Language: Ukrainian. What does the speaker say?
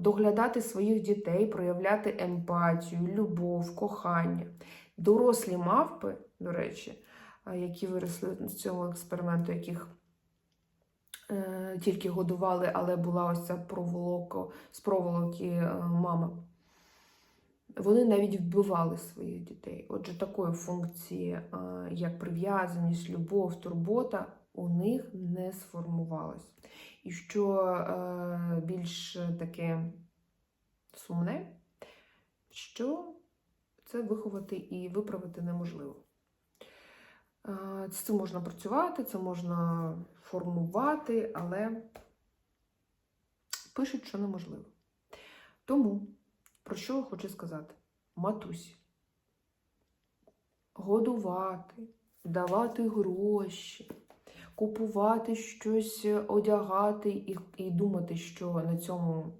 доглядати своїх дітей, проявляти емпатію, любов, кохання. Дорослі мавпи, до речі, які виросли з цього експерименту, яких е, тільки годували, але була ось ця проволока, з проволоки е, мама. Вони навіть вбивали своїх дітей. Отже, такої функції, е, як прив'язаність, любов, турбота, у них не сформувалось. І що е, більш таке сумне, що це виховати і виправити неможливо. Е, З цим можна працювати, це можна формувати, але пишуть, що неможливо. Тому, про що хочу сказати? Матусі. Годувати, давати гроші, купувати щось, одягати і, і думати, що на цьому